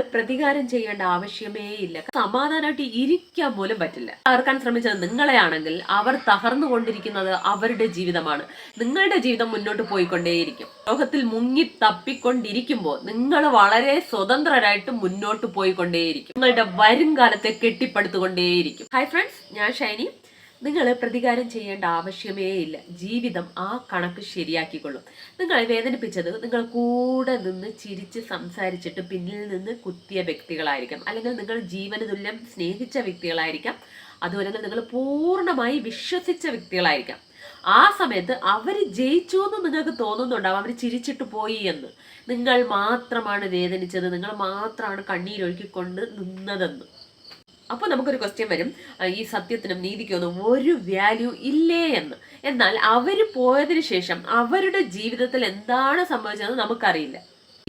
പ്രതികാരം ചെയ്യേണ്ട ആവശ്യമേ ഇല്ല. സമാധാനമായിട്ട് ഇരിക്കാൻ പോലും പറ്റില്ല. തകർക്കാൻ ശ്രമിച്ചത് നിങ്ങളെയാണെങ്കിൽ അവർ തകർന്നുകൊണ്ടിരിക്കുന്നത് അവരുടെ ജീവിതമാണ്. നിങ്ങളുടെ ജീവിതം മുന്നോട്ട് പോയിക്കൊണ്ടേയിരിക്കും. ലോകത്തിൽ മുങ്ങി തപ്പിക്കൊണ്ടിരിക്കുമ്പോൾ നിങ്ങൾ വളരെ സ്വതന്ത്രരായിട്ട് മുന്നോട്ട് പോയിക്കൊണ്ടേയിരിക്കും. നിങ്ങളുടെ വരും കാലത്തെ കെട്ടിപ്പടുത്തുകൊണ്ടേയിരിക്കും. ഹായ് ഫ്രണ്ട്സ് ഞാൻ ഷൈനി. നിങ്ങൾ പ്രതികാരം ചെയ്യേണ്ട ആവശ്യമേ ഇല്ല. ജീവിതം ആ കണക്ക് ശരിയാക്കിക്കൊള്ളും. നിങ്ങളെ വേദനിപ്പിച്ചത് നിങ്ങൾ കൂടെ നിന്ന് ചിരിച്ച് സംസാരിച്ചിട്ട് പിന്നിൽ നിന്ന് കുത്തിയ വ്യക്തികളായിരിക്കാം. അല്ലെങ്കിൽ നിങ്ങൾ ജീവന തുല്യം സ്നേഹിച്ച വ്യക്തികളായിരിക്കാം. അതുപോലെ നിങ്ങൾ പൂർണമായി വിശ്വസിച്ച വ്യക്തികളായിരിക്കാം. ആ സമയത്ത് അവർ ജയിച്ചു എന്ന് നിങ്ങൾക്ക് തോന്നുന്നുണ്ടാവും. അവർ ചിരിച്ചിട്ട് പോയി എന്ന്. നിങ്ങൾ മാത്രമാണ് വേദനിച്ചത്. നിങ്ങൾ മാത്രമാണ് കണ്ണീരൊഴുക്കിക്കൊണ്ട് നിന്നതെന്ന്. അപ്പോൾ നമുക്കൊരു ക്വസ്റ്റ്യൻ വരും. ഈ സത്യത്തിനും നീതിക്കൊന്നും ഒരു വാല്യൂ ഇല്ലേ എന്ന്. എന്നാൽ അവർ പോയതിനു ശേഷം അവരുടെ ജീവിതത്തിൽ എന്താണ് സംഭവിച്ചതെന്ന് നമുക്കറിയില്ല.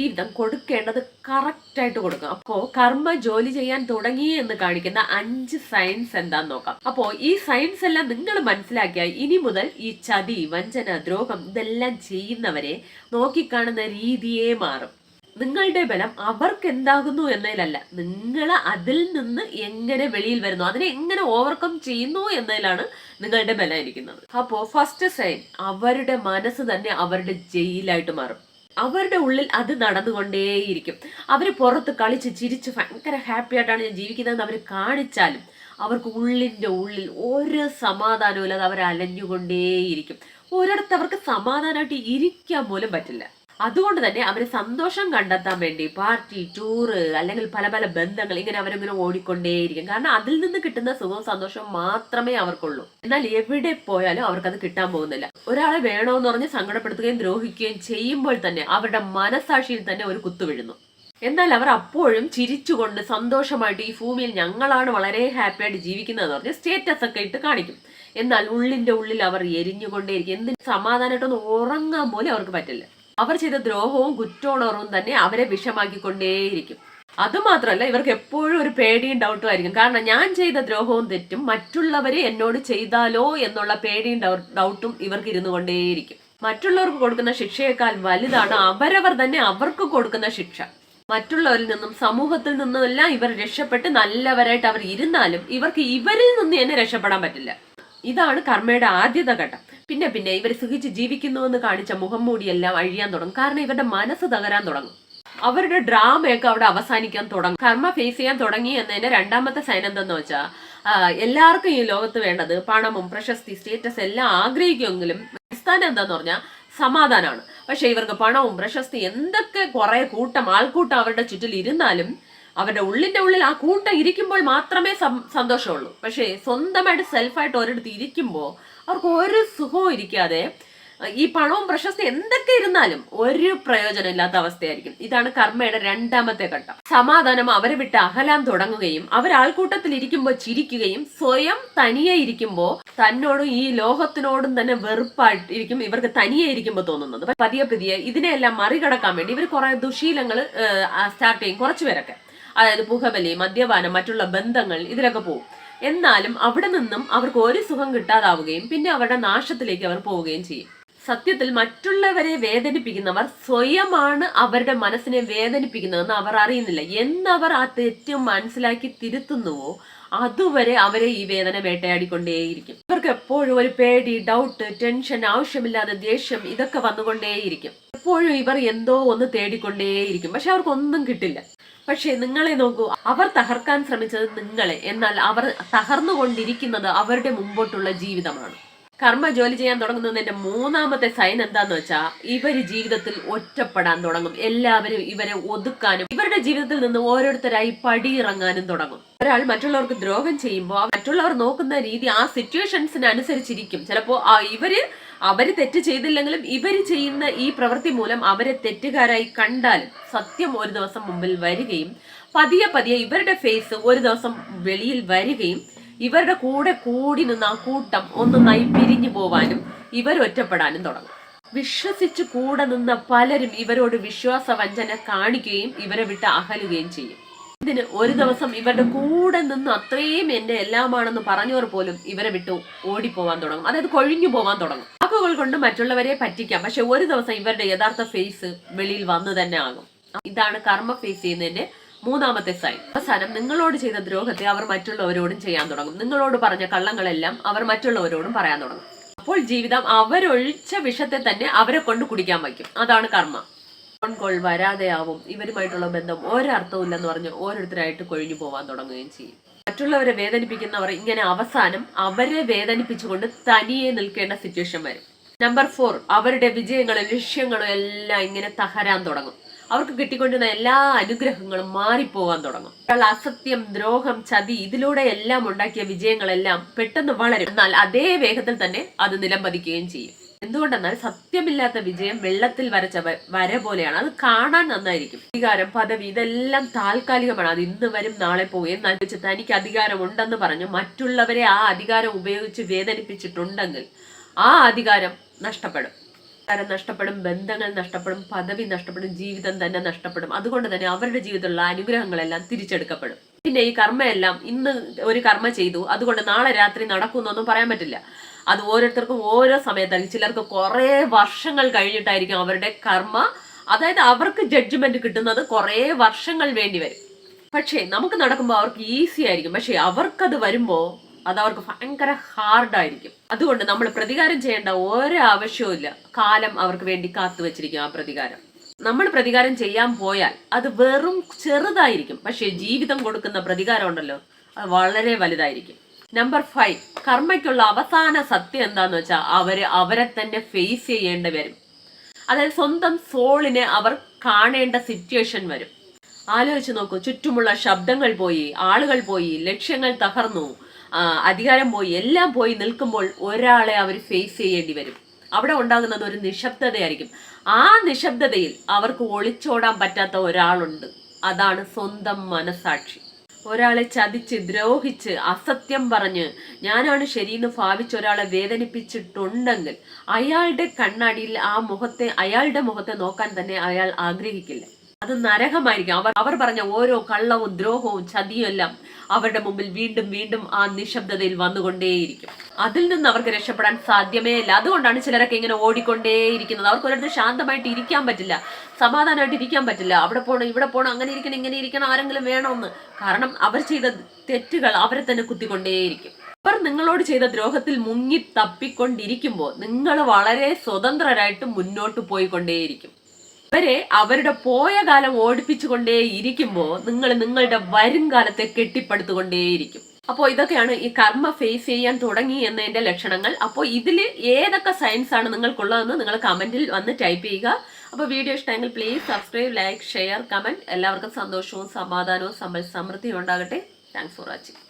ജീവിതം കൊടുക്കേണ്ടത് കറക്റ്റായിട്ട് കൊടുക്കും അപ്പോൾ കർമ്മ ജോലി ചെയ്യാൻ തുടങ്ങി എന്ന് കാണിക്കുന്ന അഞ്ച് സയൻസ് എന്താന്ന് നോക്കാം. അപ്പോൾ ഈ സയൻസ് എല്ലാം നിങ്ങൾ മനസ്സിലാക്കിയാൽ ഇനി മുതൽ ഈ ചതി വഞ്ചന ദ്രോഹം ഇതെല്ലാം ചെയ്യുന്നവരെ നോക്കിക്കാണുന്ന രീതിയേ മാറും. നിങ്ങളുടെ ബലം അവർക്ക് എന്താകുന്നു എന്നതിലല്ല. നിങ്ങൾ അതിൽ നിന്ന് എങ്ങനെ വെളിയിൽ വരുന്നു അതിനെ എങ്ങനെ ഓവർകം ചെയ്യുന്നു എന്നതിലാണ് നിങ്ങളുടെ ബലം ഇരിക്കുന്നത്. അപ്പോൾ ഫസ്റ്റ് സൈൻ അവരുടെ മനസ്സ് തന്നെ അവരുടെ ജയിലായിട്ട് മാറും. അവരുടെ ഉള്ളിൽ അത് നടന്നുകൊണ്ടേയിരിക്കും. അവർ പുറത്ത് കളിച്ച് ചിരിച്ച് ഭയങ്കര ഹാപ്പി ആയിട്ടാണ് ഞാൻ ജീവിക്കുന്നതെന്ന് അവർ കാണിച്ചാലും അവർക്ക് ഉള്ളിന്റെ ഉള്ളിൽ ഒരു സമാധാനവും ഇല്ലാതെ അവർ അലഞ്ഞുകൊണ്ടേയിരിക്കും ഒരിടത്ത് അവർക്ക് സമാധാനമായിട്ട് ഇരിക്കാൻ പോലും പറ്റില്ല. അതുകൊണ്ട് തന്നെ അവർ സന്തോഷം കണ്ടെത്താൻ വേണ്ടി പാർട്ടി ടൂറ് അല്ലെങ്കിൽ പല പല ബന്ധങ്ങൾ ഇങ്ങനെ അവരിങ്ങനെ ഓടിക്കൊണ്ടേയിരിക്കും. കാരണം അതിൽ നിന്ന് കിട്ടുന്ന സുഖവും സന്തോഷവും മാത്രമേ അവർക്കുള്ളൂ. എന്നാൽ എവിടെ പോയാലും അവർക്കത് കിട്ടാൻ പോകുന്നില്ല. ഒരാളെ വേണമെന്ന് പറഞ്ഞ് സങ്കടപ്പെടുത്തുകയും ദ്രോഹിക്കുകയും ചെയ്യുമ്പോൾ തന്നെ അവരുടെ മനസാക്ഷിയിൽ തന്നെ ഒരു കുത്തു വീഴുന്നു. എന്നാൽ അവർ അപ്പോഴും ചിരിച്ചുകൊണ്ട് സന്തോഷമായിട്ട് ഈ ഭൂമിയിൽ ഞങ്ങളാണ് വളരെ ഹാപ്പി ആയിട്ട് ജീവിക്കുന്നതെന്ന് പറഞ്ഞ് സ്റ്റേറ്റസ് ഒക്കെ ഇട്ട് കാണിക്കും. എന്നാൽ ഉള്ളിന്റെ ഉള്ളിൽ അവർ എരിഞ്ഞുകൊണ്ടേയിരിക്കും. എന്തിന് സമാധാനമായിട്ടൊന്ന് ഉറങ്ങാൻ പോലും അവർക്ക് പറ്റില്ല. അവർ ചെയ്ത ദ്രോഹവും കുറ്റോണറവും തന്നെ അവരെ വിഷമാക്കിക്കൊണ്ടേയിരിക്കും. അതുമാത്രമല്ല ഇവർക്ക് എപ്പോഴും ഒരു പേടിയും ഡൗട്ടും ആയിരിക്കും. കാരണം ഞാൻ ചെയ്ത ദ്രോഹവും തെറ്റും മറ്റുള്ളവരെ എന്നോട് ചെയ്താലോ എന്നുള്ള പേടിയും ഡൗട്ടും ഇവർക്ക് ഇരുന്നു കൊണ്ടേയിരിക്കും. മറ്റുള്ളവർക്ക് കൊടുക്കുന്ന ശിക്ഷയേക്കാൾ വലുതാണ് അവരവർ തന്നെ അവർക്ക് കൊടുക്കുന്ന ശിക്ഷ. മറ്റുള്ളവരിൽ നിന്നും സമൂഹത്തിൽ നിന്നും എല്ലാം ഇവർ രക്ഷപ്പെട്ട് നല്ലവരായിട്ട് അവർ ഇരുന്നാലും ഇവർക്ക് ഇവരിൽ നിന്ന് തന്നെ രക്ഷപ്പെടാൻ പറ്റില്ല. ഇതാണ് കർമ്മയുടെ ആദ്യത്തെ ഘട്ടം. പിന്നെ പിന്നെ ഇവർ സുഖിച്ച് ജീവിക്കുന്നു എന്ന് കാണിച്ച മുഖം മൂടിയെല്ലാം അഴിയാൻ തുടങ്ങും. കാരണം ഇവരുടെ മനസ്സ് തകരാൻ തുടങ്ങും. അവരുടെ ഡ്രാമയൊക്കെ അവിടെ അവസാനിക്കാൻ തുടങ്ങും. കർമ്മ ഫേസ് ചെയ്യാൻ തുടങ്ങി എന്നതിന്റെ രണ്ടാമത്തെ സൈൻ എന്തെന്ന് വെച്ചാൽ എല്ലാവർക്കും ഈ ലോകത്ത് വേണ്ടത് പണമും പ്രശസ്തി സ്റ്റേറ്റസ് എല്ലാം ആഗ്രഹിക്കുമെങ്കിലും അടിസ്ഥാനം എന്താന്ന് പറഞ്ഞാൽ സമാധാനമാണ്. പക്ഷെ ഇവർക്ക് പണവും പ്രശസ്തി എന്തൊക്കെ കുറെ കൂട്ടം ആൾക്കൂട്ടം അവരുടെ ചുറ്റിൽ ഇരുന്നാലും അവരുടെ ഉള്ളിന്റെ ഉള്ളിൽ ആ കൂട്ടം ഇരിക്കുമ്പോൾ മാത്രമേ സന്തോഷമുള്ളൂ. പക്ഷേ സ്വന്തമായിട്ട് സെൽഫായിട്ട് ഒരിടത്ത് ഇരിക്കുമ്പോൾ അവർക്ക് ഒരു സുഖവും ഇരിക്കാതെ ഈ പണവും പ്രശസ്തി എന്തൊക്കെ ഇരുന്നാലും ഒരു പ്രയോജനം ഇല്ലാത്ത അവസ്ഥയായിരിക്കും. ഇതാണ് കർമ്മയുടെ രണ്ടാമത്തെ ഘട്ടം. സമാധാനം അവരെ വിട്ട് അകലാൻ തുടങ്ങുകയും അവർ ആൾക്കൂട്ടത്തിൽ ഇരിക്കുമ്പോൾ ചിരിക്കുകയും സ്വയം തനിയെ ഇരിക്കുമ്പോൾ തന്നോടും ഈ ലോകത്തിനോടും തന്നെ വെറുപ്പായിട്ടിരിക്കും ഇവർക്ക് തനിയെ ഇരിക്കുമ്പോൾ തോന്നുന്നത്. പതിയെ പതിയെ ഇതിനെയെല്ലാം മറികടക്കാൻ വേണ്ടി ഇവർ കുറെ ദുശീലങ്ങൾ സ്റ്റാർട്ട് ചെയ്യും കുറച്ചു പേരൊക്കെ. അതായത് പുകവലി മദ്യപാനം മറ്റുള്ള ബന്ധങ്ങൾ ഇതിലൊക്കെ പോകും എന്നാലും അവിടെ നിന്നും അവർക്ക് ഒരു സുഖം കിട്ടാതാവുകയും പിന്നെ അവരുടെ നാശത്തിലേക്ക് അവർ പോവുകയും ചെയ്യും. സത്യത്തിൽ മറ്റുള്ളവരെ വേദനിപ്പിക്കുന്നവർ സ്വയമാണ് അവരുടെ മനസ്സിനെ വേദനിപ്പിക്കുന്നതെന്ന് അവർ അറിയുന്നില്ല. എന്നവർ ആ തെറ്റ് മനസ്സിലാക്കി തിരുത്തുന്നുവോ അതുവരെ അവരെ ഈ വേദന വേട്ടയാടിക്കൊണ്ടേയിരിക്കും. ഇവർക്ക് എപ്പോഴും ഒരു പേടി ഡൗട്ട് ടെൻഷൻ ആവശ്യമില്ലാതെ ദേഷ്യം ഇതൊക്കെ വന്നുകൊണ്ടേയിരിക്കും. എപ്പോഴും ഇവർ എന്തോ ഒന്ന് തേടിക്കൊണ്ടേയിരിക്കും. പക്ഷെ അവർക്കൊന്നും കിട്ടില്ല. പക്ഷേ നിങ്ങളെ നോക്കൂ അവർ തകർക്കാൻ ശ്രമിച്ചത് നിങ്ങളെ. എന്നാൽ അവർ തകർന്നുകൊണ്ടിരിക്കുന്നത് അവരുടെ മുമ്പോട്ടുള്ള ജീവിതമാണ്. കർമ്മ ജോലി ചെയ്യാൻ തുടങ്ങുന്നതിന്റെ മൂന്നാമത്തെ സൈൻ എന്താന്ന് വെച്ചാൽ ഇവർ ജീവിതത്തിൽ ഒറ്റപ്പെടാൻ തുടങ്ങും. എല്ലാവരും ഇവരെ ഒതുക്കാനും ഇവരുടെ ജീവിതത്തിൽ നിന്ന് ഓരോരുത്തരായി പടിയിറങ്ങാനും തുടങ്ങും. ഒരാൾ മറ്റുള്ളവർക്ക് ദ്രോഹം ചെയ്യുമ്പോൾ മറ്റുള്ളവർ നോക്കുന്ന രീതി ആ സിറ്റുവേഷൻസിന് അനുസരിച്ചിരിക്കും ചിലപ്പോൾ ഇവർ അവർ തെറ്റ് ചെയ്തില്ലെങ്കിലും ഇവർ ചെയ്യുന്ന ഈ പ്രവൃത്തി മൂലം അവരെ തെറ്റുകാരായി കണ്ടാലും സത്യം ഒരു ദിവസം മുമ്പിൽ വരികയും പതിയെ പതിയെ ഇവരുടെ ഫേസ് ഒരു ദിവസം വെളിയിൽ വരികയും ഇവരുടെ കൂടെ കൂടി നിന്ന് ആ കൂട്ടം ഒന്നൊന്നായി പിരിഞ്ഞു പോവാനും ഇവർ ഒറ്റപ്പെടാനും തുടങ്ങും. വിശ്വസിച്ച് കൂടെ നിന്ന പലരും ഇവരോട് വിശ്വാസവഞ്ചന കാണിക്കുകയും ഇവരെ വിട്ട് അകലുകയും ചെയ്യും. ഇതിന് ഒരു ദിവസം ഇവരുടെ കൂടെ നിന്ന് അത്രയും എന്റെ എല്ലാമാണെന്ന് പറഞ്ഞവർ പോലും ഇവരെ വിട്ട് ഓടിപ്പോവാൻ തുടങ്ങും. അതായത് കൊഴിഞ്ഞു പോവാൻ തുടങ്ങും. വാക്കുകൾ കൊണ്ട് മറ്റുള്ളവരെ പറ്റിക്കാം. പക്ഷെ ഒരു ദിവസം ഇവരുടെ യഥാർത്ഥ ഫേസ് വെളിയിൽ വന്നു തന്നെ ആകും. ഇതാണ് കർമ്മ ഫേസ് ചെയ്യുന്നതിന്റെ മൂന്നാമത്തെ സൈൻ അവസാനം നിങ്ങളോട് ചെയ്ത ദ്രോഹത്തെ അവർ മറ്റുള്ളവരോടും ചെയ്യാൻ തുടങ്ങും. നിങ്ങളോട് പറഞ്ഞ കള്ളങ്ങളെല്ലാം അവർ മറ്റുള്ളവരോടും പറയാൻ തുടങ്ങും. അപ്പോൾ ജീവിതം അവരൊഴിച്ച വിഷത്തെ തന്നെ അവരെ കൊണ്ട് കുടിക്കാൻ വയ്ക്കും. അതാണ് കർമ്മ. Phone call വരാതെയാവും. ഇവരുമായിട്ടുള്ള ബന്ധം ഒരർത്ഥവും ഇല്ലെന്ന് പറഞ്ഞ് ഓരോരുത്തരായിട്ട് കൊഴിഞ്ഞു പോവാൻ തുടങ്ങുകയും ചെയ്യും. മറ്റുള്ളവരെ വേദനിപ്പിക്കുന്നവർ ഇങ്ങനെ അവസാനം അവരെ വേദനിപ്പിച്ചുകൊണ്ട് തനിയെ നിൽക്കേണ്ട സിറ്റുവേഷൻ വരും. നമ്പർ ഫോർ അവരുടെ വിജയങ്ങളും ലക്ഷ്യങ്ങളും എല്ലാം ഇങ്ങനെ തകരാൻ തുടങ്ങും. അവർക്ക് കിട്ടിക്കൊണ്ടിരുന്ന എല്ലാ അനുഗ്രഹങ്ങളും മാറിപ്പോവാൻ തുടങ്ങും. ഒരാൾ അസത്യം ദ്രോഹം ചതി ഇതിലൂടെ എല്ലാം ഉണ്ടാക്കിയ വിജയങ്ങളെല്ലാം പെട്ടെന്ന് വളരും. എന്നാൽ അതേ വേഗത്തിൽ തന്നെ അത് നിലംപതിക്കുകയും ചെയ്യും. എന്തുകൊണ്ടെന്നാൽ സത്യമില്ലാത്ത വിജയം വെള്ളത്തിൽ വരച്ച വര പോലെയാണ്. അത് കാണാൻ നന്നായിരിക്കും. അധികാരം പദവി ഇതെല്ലാം താൽക്കാലികമാണ്. അത് ഇന്ന് വരും നാളെ പോകും എന്നാൽ വെച്ച് തനിക്ക് അധികാരം ഉണ്ടെന്ന് പറഞ്ഞു മറ്റുള്ളവരെ ആ അധികാരം ഉപയോഗിച്ച് വേദനിപ്പിച്ചിട്ടുണ്ടെങ്കിൽ ആ അധികാരം നഷ്ടപ്പെടും. അധികാരം നഷ്ടപ്പെടും ബന്ധങ്ങൾ നഷ്ടപ്പെടും പദവി നഷ്ടപ്പെടും ജീവിതം തന്നെ നഷ്ടപ്പെടും. അതുകൊണ്ട് തന്നെ അവരുടെ ജീവിതത്തിലുള്ള അനുഗ്രഹങ്ങളെല്ലാം തിരിച്ചെടുക്കപ്പെടും. പിന്നെ ഈ കർമ്മയെല്ലാം ഇന്ന് ഒരു കർമ്മ ചെയ്തു അതുകൊണ്ട് നാളെ രാത്രി നടക്കുന്നൊന്നും പറയാൻ പറ്റില്ല. അത് ഓരോരുത്തർക്കും ഓരോ സമയത്തായിരിക്കും. ചിലർക്ക് കുറേ വർഷങ്ങൾ കഴിഞ്ഞിട്ടായിരിക്കും അവരുടെ കർമ്മ. അതായത് അവർക്ക് ജഡ്ജ്മെന്റ് കിട്ടുന്നത് കുറേ വർഷങ്ങൾ വേണ്ടി വരും. പക്ഷേ നമുക്ക് നടക്കുമ്പോൾ അവർക്ക് ഈസി ആയിരിക്കും. പക്ഷേ അവർക്കത് വരുമ്പോൾ അത് അവർക്ക് ഭയങ്കര ഹാർഡായിരിക്കും അതുകൊണ്ട് നമ്മൾ പ്രതികാരം ചെയ്യേണ്ട ഒരു ആവശ്യവും കാലം അവർക്ക് വേണ്ടി കാത്തു വെച്ചിരിക്കും ആ പ്രതികാരം. നമ്മൾ പ്രതികാരം ചെയ്യാൻ പോയാൽ അത് വെറും ചെറുതായിരിക്കും. പക്ഷേ ജീവിതം കൊടുക്കുന്ന പ്രതികാരം ഉണ്ടല്ലോ അത് വളരെ വലുതായിരിക്കും. നമ്പർ ഫൈവ് കർമ്മയ്ക്കുള്ള അവസാന സത്യം എന്താന്ന് വെച്ചാൽ അവർ അവരെ തന്നെ ഫേസ് ചെയ്യേണ്ടി വരും. അതായത് സ്വന്തം സോളിനെ അവർ കാണേണ്ട സിറ്റുവേഷൻ വരും. ആലോചിച്ച് നോക്കൂ ചുറ്റുമുള്ള ശബ്ദങ്ങൾ പോയി ആളുകൾ പോയി ലക്ഷ്യങ്ങൾ തകർന്നു അധികാരം പോയി എല്ലാം പോയി നിൽക്കുമ്പോൾ ഒരാളെ അവർ ഫേസ് ചെയ്യേണ്ടി വരും. അവിടെ ഉണ്ടാകുന്നത് ഒരു നിശബ്ദതയായിരിക്കും. ആ നിശബ്ദതയിൽ അവർക്ക് ഒളിച്ചോടാൻ പറ്റാത്ത ഒരാളുണ്ട്. അതാണ് സ്വന്തം മനസാക്ഷി. ഒരാളെ ചതിച്ച് ദ്രോഹിച്ച് അസത്യം പറഞ്ഞ് ഞാനാണ് ശരിയെന്ന് ഭാവിച്ച് ഒരാളെ വേദനിപ്പിച്ചിട്ടുണ്ടെങ്കിൽ അയാളുടെ കണ്ണാടിയിൽ ആ മുഖത്തെ അയാളുടെ മുഖത്തെ നോക്കാൻ തന്നെ അയാൾ ആഗ്രഹിക്കില്ല. അത് നരകമായിരിക്കും. അവർ അവർ പറഞ്ഞ ഓരോ കള്ളവും ദ്രോഹവും ചതിയും എല്ലാം അവരുടെ മുമ്പിൽ വീണ്ടും വീണ്ടും ആ നിശബ്ദതയിൽ വന്നുകൊണ്ടേയിരിക്കും. അതിൽ നിന്ന് അവർക്ക് രക്ഷപ്പെടാൻ സാധ്യമേ ഇല്ല. അതുകൊണ്ടാണ് ചിലരൊക്കെ ഇങ്ങനെ ഓടിക്കൊണ്ടേയിരിക്കുന്നത്. അവർക്ക് ഒരിടത്ത് ശാന്തമായിട്ട് ഇരിക്കാൻ പറ്റില്ല. സമാധാനമായിട്ട് ഇരിക്കാൻ പറ്റില്ല. അവിടെ പോകണം ഇവിടെ പോകണം അങ്ങനെ ഇരിക്കണം ഇങ്ങനെ ഇരിക്കണം ആരെങ്കിലും വേണമെന്ന് കാരണം അവർ ചെയ്ത തെറ്റുകൾ അവരെ തന്നെ കുത്തിക്കൊണ്ടേയിരിക്കും. അവർ നിങ്ങളോട് ചെയ്ത ദ്രോഹത്തിൽ മുങ്ങി തപ്പിക്കൊണ്ടിരിക്കുമ്പോൾ നിങ്ങൾ വളരെ സ്വതന്ത്രരായിട്ട് മുന്നോട്ട് പോയിക്കൊണ്ടേയിരിക്കും. അവരെ അവരുടെ പോയ കാലം ഓടിപ്പിച്ചുകൊണ്ടേ ഇരിക്കുമ്പോൾ നിങ്ങൾ നിങ്ങളുടെ വരും കാലത്തെ കെട്ടിപ്പടുത്തുകൊണ്ടേയിരിക്കും. അപ്പോൾ ഇതൊക്കെയാണ് ഈ കർമ്മ ഫേസ് ചെയ്യാൻ തുടങ്ങി എന്നതിന്റെ ലക്ഷണങ്ങൾ. അപ്പോൾ ഇതിൽ ഏതൊക്കെ സയൻസ് ആണ് നിങ്ങൾക്കുള്ളതെന്ന് നിങ്ങൾ കമന്റിൽ വന്ന് ടൈപ്പ് ചെയ്യുക. അപ്പോൾ വീഡിയോ ഇഷ്ടമെങ്കിൽ please subscribe like share comment എല്ലാവർക്കും സന്തോഷവും സമാധാനവും സമൃദ്ധിയും ഉണ്ടാകട്ടെ. Thanks for watching